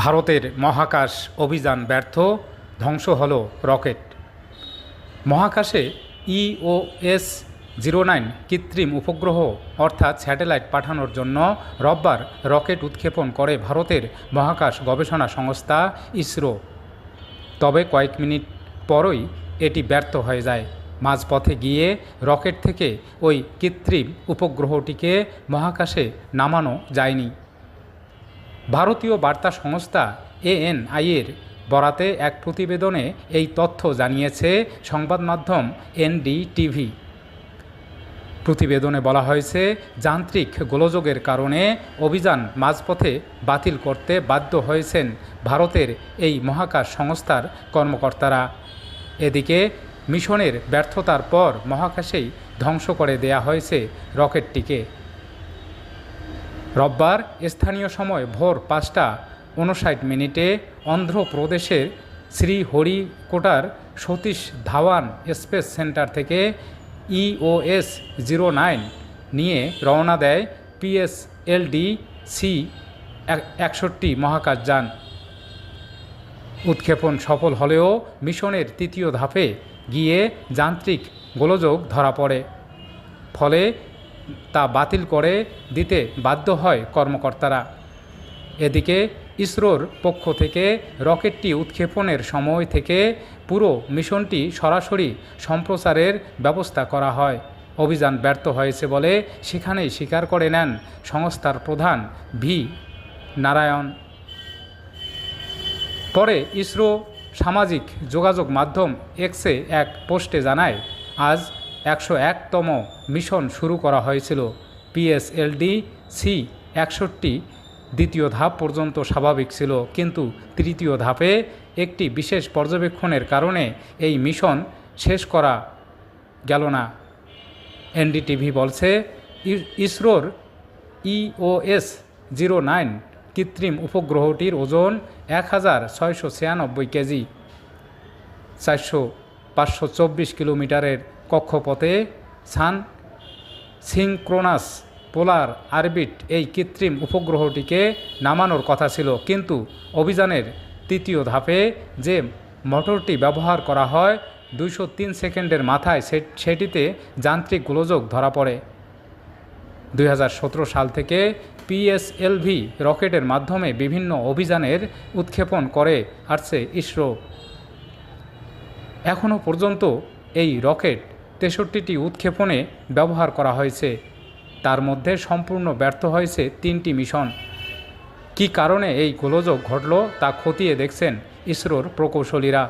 ভারতের মহাকাশ অভিযান ব্যর্থ, ধ্বংস হল রকেট। মহাকাশে ইওএস জিরো নাইন কৃত্রিম উপগ্রহ অর্থাৎ স্যাটেলাইট পাঠানোর জন্য রোববার রকেট উৎক্ষেপণ করে ভারতের মহাকাশ গবেষণা সংস্থা ইসরো। তবে কয়েক মিনিট পরই এটি ব্যর্থ হয়ে যায়। মাঝপথে গিয়ে রকেট থেকে ওই কৃত্রিম উপগ্রহটিকে মহাকাশে নামানো যায়নি। ভারতীয় বার্তা সংস্থা এএনআইয়ের বরাতে এক প্রতিবেদনে এই তথ্য জানিয়েছে সংবাদ মাধ্যম এনডিটিভি। প্রতিবেদনে বলা হয়েছে, যান্ত্রিক গোলযোগের কারণে অভিযান মাঝপথে বাতিল করতে বাধ্য হয়েছেন ভারতের এই মহাকাশ সংস্থার কর্মকর্তারা। এদিকে, মিশনের ব্যর্থতার পর মহাকাশেই ধ্বংস করে দেয়া হয়েছে রকেটটিকে। রোববার স্থানীয় সময় ভোর পাঁচটা উনষাট মিনিটে অন্ধ্রপ্রদেশের শ্রীহরিকোটার সতীশ ধাওয়ান স্পেস সেন্টার থেকে ইওএস জিরো নাইন নিয়ে রওনা দেয় পিএসএলডি সি একষট্টি মহাকাশযান উৎক্ষেপণ সফল হলেও মিশনের তৃতীয় ধাপে গিয়ে যান্ত্রিক গোলযোগ ধরা পড়ে। ফলে তা বাতিল করে দিতে বাধ্য হয় কর্মকর্তারা। এদিকে ইসরোর পক্ষ থেকে রকেটটি উৎক্ষেপণের সময় থেকে পুরো মিশনটি সরাসরি সম্প্রচারের ব্যবস্থা করা হয়। অভিযান ব্যর্থ হয়েছে বলে সেখানেই স্বীকার করে নেন সংস্থার প্রধান ভি. নারায়ণ। পরে ইসরো সামাজিক যোগাযোগ মাধ্যম এক্সে এক পোস্টে জানায়, আজ একশো একতম মিশন শুরু করা হয়েছিল। পিএসএলডি সি একষট্টি দ্বিতীয় ধাপ পর্যন্ত স্বাভাবিক ছিল, কিন্তু তৃতীয় ধাপে একটি বিশেষ পর্যবেক্ষণের কারণে এই মিশন শেষ করা গেল না। এনডিটিভি বলছে ইসরোর ইওএস জিরো নাইন কৃত্রিম উপগ্রহটির ওজন এক হাজার ছয়শো ছিয়ানব্বই কেজি, চারশো পাঁচশো চব্বিশ কিলোমিটারের কক্ষপথে সান সিংক্রোনাস পোলার আরবিট এই কৃত্রিম উপগ্রহটিকে নামানোর কথা ছিল। কিন্তু অভিযানের তৃতীয় ধাপে যে মোটরটি ব্যবহার করা হয়, দুইশো তিন সেকেন্ডের মাথায় সেটিতে যান্ত্রিক গোলযোগ ধরা পড়ে। দুই হাজার সতেরো সাল থেকে পিএসএলভি রকেটের মাধ্যমে বিভিন্ন অভিযানের উৎক্ষেপণ করে আসছে ইসরো। এখনও পর্যন্ত এই রকেট তেষট্টিটি উৎক্ষেপণে ব্যবহার করা হয়েছে। তার মধ্যে সম্পূর্ণ ব্যর্থ হয়েছে তিনটি মিশন। কি কারণে এই গোলযোগ ঘটল তা খতিয়ে দেখছেন ইসরোর প্রকৌশলীরা।